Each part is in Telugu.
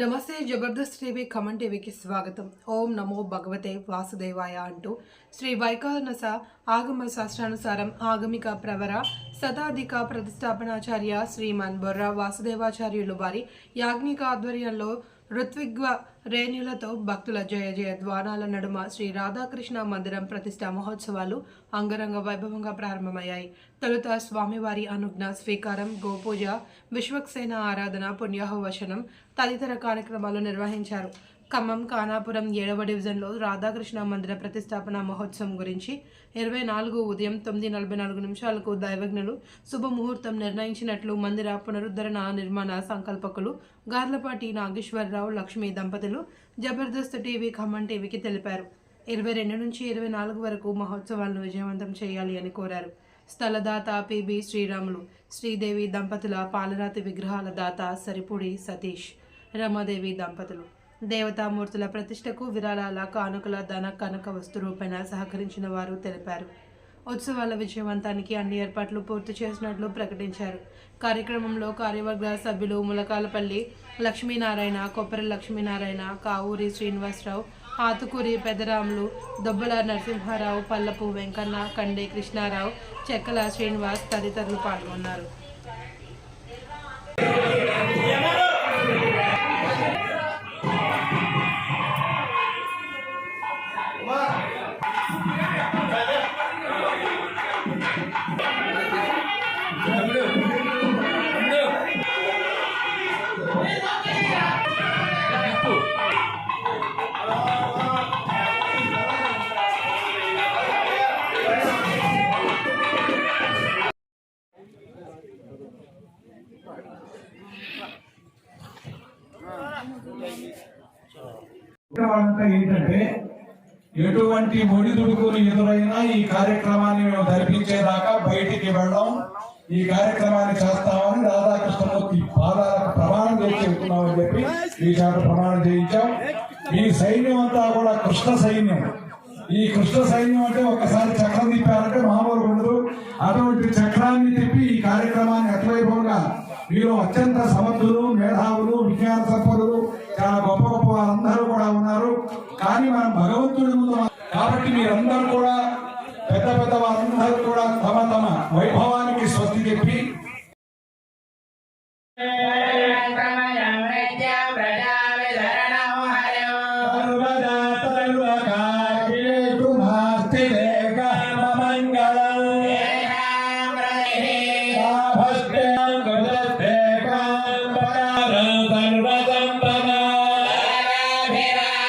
నమస్తే జబర్దస్త్ టీవీ ఖమ్మం టీవీకి స్వాగతం. ఓం నమో భగవతే వాసుదేవాయ అంటూ శ్రీ వైకానస ఆగమ శాస్త్రానుసారం ఆగమిక ప్రవర శతాధిక ప్రతిష్టాపనాచార్య శ్రీమాన్ బొర్రా వాసుదేవాచార్యులు వారి యాజ్ఞిక ఆధ్వర్యంలో ఋత్విగ్వ రేణులతో భక్తుల జయ జయ ద్వారాల నడుమ శ్రీ రాధాకృష్ణ మందిరం ప్రతిష్టా మహోత్సవాలు అంగరంగ వైభవంగా ప్రారంభమయ్యాయి. తొలుత స్వామివారి అనుజ్ఞ స్వీకారం గోపూజ విశ్వక్సేన ఆరాధన పుణ్యాహవచనం తదితర కార్యక్రమాలు నిర్వహించారు. ఖమ్మం కానాపురం ఏడవ డివిజన్లో రాధాకృష్ణ మందిర ప్రతిష్టాపన మహోత్సవం గురించి ఇరవై నాలుగు ఉదయం తొమ్మిది నలభై నాలుగు నిమిషాలకు దైవజ్ఞులు శుభముహూర్తం నిర్ణయించినట్లు మందిర పునరుద్ధరణ నిర్మాణ సంకల్పకులు గార్లపాటి నాగేశ్వరరావు లక్ష్మి దంపతులు జబర్దస్త్ టీవీ ఖమ్మం టీవీకి తెలిపారు. ఇరవై రెండు నుంచి ఇరవై నాలుగు వరకు మహోత్సవాలను విజయవంతం చేయాలి అని కోరారు. స్థలదాత పిబి శ్రీరాములు శ్రీదేవి దంపతుల పాలరాతి విగ్రహాల దాత సరిపూడి సతీష్ రమాదేవి దంపతులు దేవతామూర్తుల ప్రతిష్టకు విరాళాల కానుకల ధన కనుక వస్తు రూపేణ సహకరించిన వారు తెలిపారు. ఉత్సవాల విజయవంతానికి అన్ని ఏర్పాట్లు పూర్తి చేసినట్లు ప్రకటించారు. కార్యక్రమంలో కార్యవర్గ సభ్యులు ములకాలపల్లి లక్ష్మీనారాయణ కొప్పరి లక్ష్మీనారాయణ కావూరి శ్రీనివాసరావు ఆతుకూరి పెదరాములు దొబ్బల నరసింహారావు పల్లపు వెంకన్న కండే కృష్ణారావు చెక్కల శ్రీనివాస్ తదితరులు పాల్గొన్నారు. వాళ్ళంతా ఏంటంటే ఎటువంటి ఒడిదుడుకులు ఎదురైనా ఈ కార్యక్రమాన్ని మేము జరిపించేదాకా బయటికి వెళ్ళడం ఈ కార్యక్రమాన్ని చేస్తామని రాధాకృష్ణమూర్తి పాదాలకు ప్రమాణం చేసి చెబుతున్నామని చెప్పి ఈ చాట ప్రమాణం చేయించాం. ఈ సైన్యం అంతా కూడా కృష్ణ సైన్యం. ఈ కృష్ణ సైన్యం అంటే ఒకసారి చక్రం తిప్పారంటే మామూలుగా ఉండదు. అటువంటి చక్రాన్ని తిప్పి ఈ కార్యక్రమాన్ని అట్లైపోగా వీరు అత్యంత సమర్థులు మేధావులు విజ్ఞాన సంపన్నులు. చాలా గొప్ప గొప్ప వారందరూ కూడా ఉన్నారు. కానీ మనం భగవంతుడి ముందు కాబట్టి మీరందరూ కూడా పెద్ద పెద్ద వారందరూ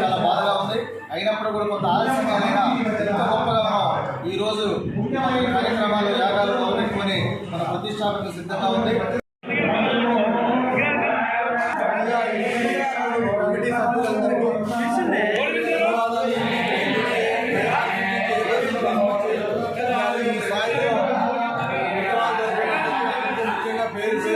చాలా బాధగా ఉంది. అయినప్పుడు కూడా కొంత ఆలస్యంగా ఎంత గొప్పగా రోజు ముఖ్యమైన కార్యక్రమాలు యాగాలు మొదలెట్టుకొని మన ప్రతిష్టాపనకు సిద్ధంగా ఉంది. పేరు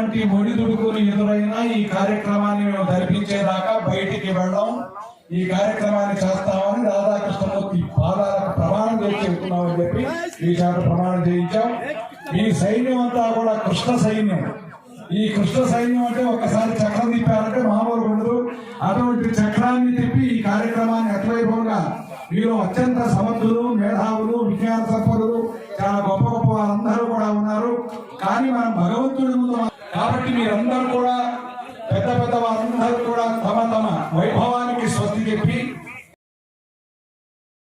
ఎటువంటి ఒడిదుడుకులు ఎదురైనా ఈ కార్యక్రమాన్ని మేము జరిపించేదాకా బయటికి వెళ్ళాం. ఈ కార్యక్రమాన్ని చేస్తామని రాధాకృష్ణమూర్తి పాదాలకు ప్రమాణం చేసి చెప్తున్నామని చెప్పి ఈ చాట ప్రమాణం చేయించాం. ఈ సైన్యం అంతా కూడా కృష్ణ సైన్యం. ఈ కృష్ణ సైన్యం అంటే ఒకసారి చక్రం తిప్పారంటే మామూలు ఉండదు. అటువంటి చక్రాన్ని తిప్పి ఈ కార్యక్రమాన్ని అట్లైపోగా వీరు అత్యంత సమర్థులు మేధావులు విజ్ఞాన సంపన్నులు చాలా గొప్ప గొప్ప వారందరూ కూడా ఉన్నారు. కానీ మనం భగవంతుడి ముందు మా-